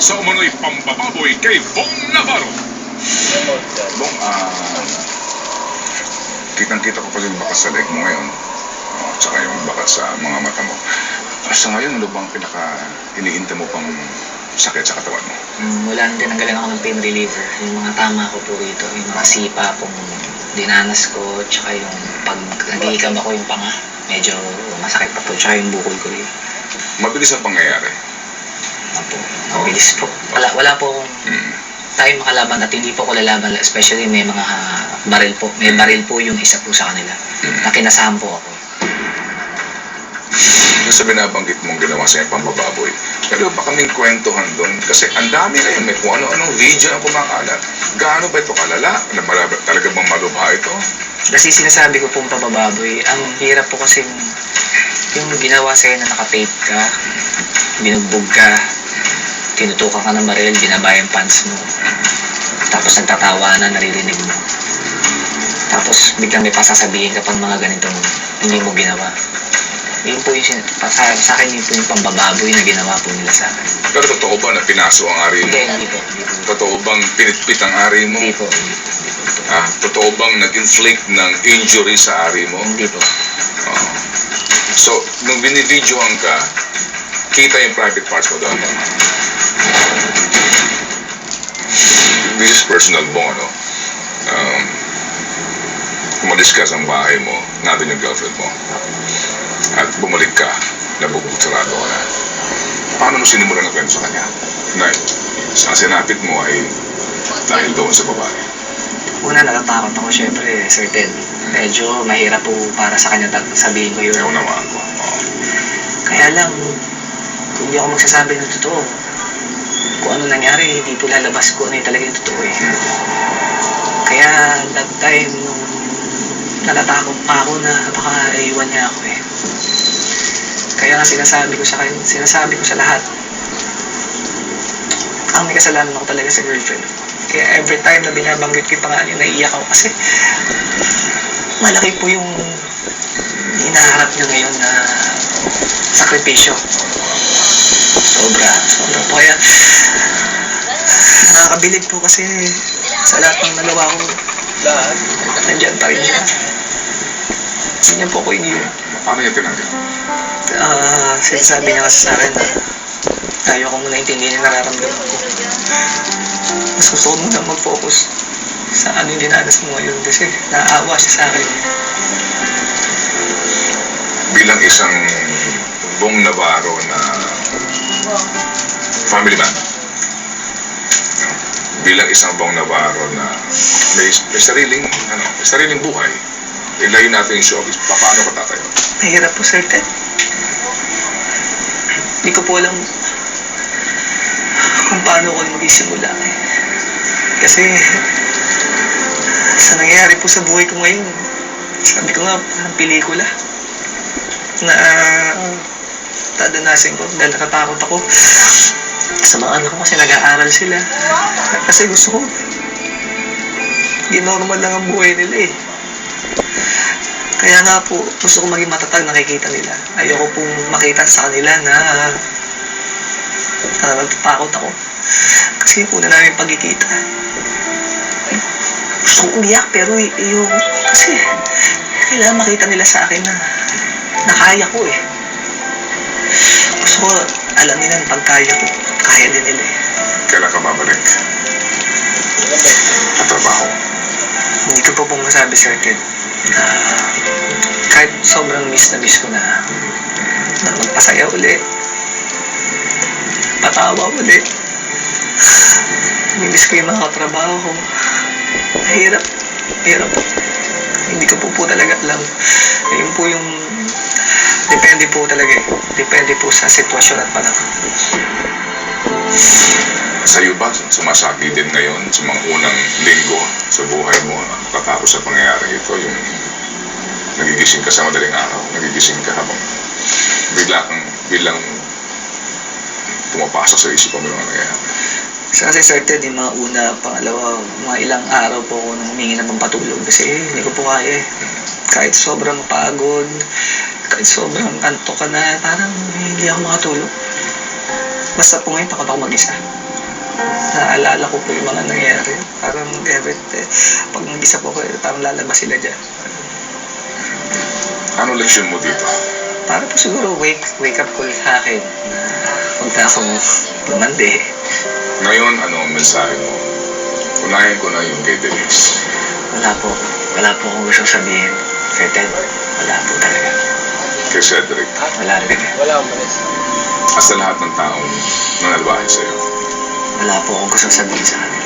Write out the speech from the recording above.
sa umano'y pambababoy kay Bong Navarro. Bong, ah... kitang-kita ko pa yung bakas sa leg mo ngayon. Oh, tsaka yung bakas sa mga mata mo. Ah, Sa ngayon, ano bang pinaka iniinta mo pang sakit sa katawan mo? Mm, wala na tinanggalan ako ng pain reliever. Yung mga tama ko po rito, yung mga sipa pong dinanas ko, tsaka yung pag nag-iikab ako yung panga, medyo masakit pa po, tsaka yung bukol ko rin. Mabilis ang pangyayari. Apo, mabilis po. Wala, wala po akong Hmm. tayo makalaban at hindi po ko lalaban, especially may mga baril po. May baril po yung isa po sa kanila. Hmm. Na kinasahan po ako. Doon sa binabanggit mong ginawa sa iyong pambababoy, pero ba kaming kwentuhan doon? Kasi ang dami ngayon, may kung ano-anong video ang kumakalat. Gaano ba ito kalala? Ano talaga bang malubha ito? Kasi sinasabi ko pong pabababoy, ang hirap po kasi yung ginawa sa'yo na nakatape ka, binugbog ka, tinutukan ka ng baril, binaba yung pants mo, tapos nagtatawa na, naririnig mo. Tapos biglang may pasasabihin ka pang mga ganitong hindi mo ginawa. Yun po yung, sa, sa akin yun po yung pambababoy na ginawa po nila sa akin. Pero totoo ba na pinaso ang ari mo? Hindi, hindi po, hindi po. Totoo bang pinitpit ang ari mo? Hindi po, hindi. Ah, totoo bang nag-inflict ng injury sa ari mo? Hindi po. Oo. So, nung binibidyohan ka, kita yung private parts mo doon. This is personal mo, ano? Um, umalis ka sa bahay mo, natin yung girlfriend mo. At bumalik ka, nabubog sarado ka na. Paano mo sinimulan ng kwento sa kanya? Na sa sinapit mo ay dahil doon sa babae. Una, natatakot ako syempre, certain. Medyo mahirap po para sa kanya sabihin ko yun. Ayaw naman ko. Kaya lang, kung hindi ako magsasabi ng totoo, kung ano nangyari, hindi po lalabas ko ano yung talaga yung totoo eh. Kaya that time, nung natatakot pa ako na baka iwan niya ako eh. Kaya nga sinasabi ko sa kanya, sinasabi ko sa lahat, ang may kasalanan ako talaga sa girlfriend. Kaya every time na binabanggit ko yung pangalan niya, naiiyak ako kasi malaki po yung hinaharap niyo ngayon na sakripisyo. Sobra, sobra po. Kaya nakakabilib po kasi sa lahat ng nagawa ko, lahat, nandyan pa rin siya. Hindi niya po ako iniwan. Paano niya tinanggap? Ah, sinasabi niya kasi sa akin na ayaw ko muna intindihin yung nararamdaman ko. Mas gusto ko muna mag-focus sa ano yung dinanas mo ngayon kasi naaawa siya sa akin. bilang isang Bong Navarro na family man. Bilang isang Bong Navarro na may, may sariling ano, may sariling buhay. Ilayin natin yung showbiz. Pa- Paano ka tatayo? Mahirap po, Sir Ted. Hindi ko po alam kung paano ko mag-isimula eh. Kasi sa nangyayari po sa buhay ko ngayon, sabi ko nga, parang pelikula na dadanasin ko dahil natatakot ako sa mga anak ko kasi nag-aaral sila. Kasi gusto ko, di normal lang ang buhay nila eh. Kaya nga po, gusto ko maging matatag nakikita nila. Ayoko pong makita sa kanila na na natatakot ako. Kasi yung una namin pagkikita. Gusto kong umiyak pero yung... Kasi kailangan makita nila sa akin na nakaya ko eh. Ko alam nila pag kaya ko, kaya din nila eh. Kailan ka babalik? Sa trabaho. Hindi ko po pong masabi certain na kahit sobrang miss na miss ko na na magpasaya uli patawa uli miss ko yung mga katrabaho ko mahirap mahirap po hindi ko po po talaga alam yun po yung depende po talaga eh depende po sa sitwasyon at panahon Sa iyo ba, sumasaki din ngayon sa mga unang linggo sa buhay mo katapos sa pangyayari ito, yung nagigising ka sa madaling araw, nagigising ka habang bigla kang bilang pumapasok sa isip mo yung mga nangyayari. Kasi kasi certain yung mga una, pangalawa, mga ilang araw po ako nang humingi ng pampatulog kasi hindi ko po kaya eh. Kahit sobrang pagod, kahit sobrang antok ka na, parang hindi ako makatulog. Basta po ngayon, takot ako mag-isa. Naaalala ko po yung mga nangyari. Parang every eh, pag nag-isa po ko, eh, parang lalabas sila dyan. Ano leksyon mo dito? Para po siguro wake, wake up call sa akin na huwag na akong lumandi. Ngayon, ano ang mensahe mo? Unahin ko na yung kay Denise. Wala po. Wala po akong gustong sabihin. Kay Ted, wala po talaga. Kay Cedric. Wala rin. At sa lahat ng taong nanalbahin sa'yo. Wala po akong gustong sabihin sa kanila.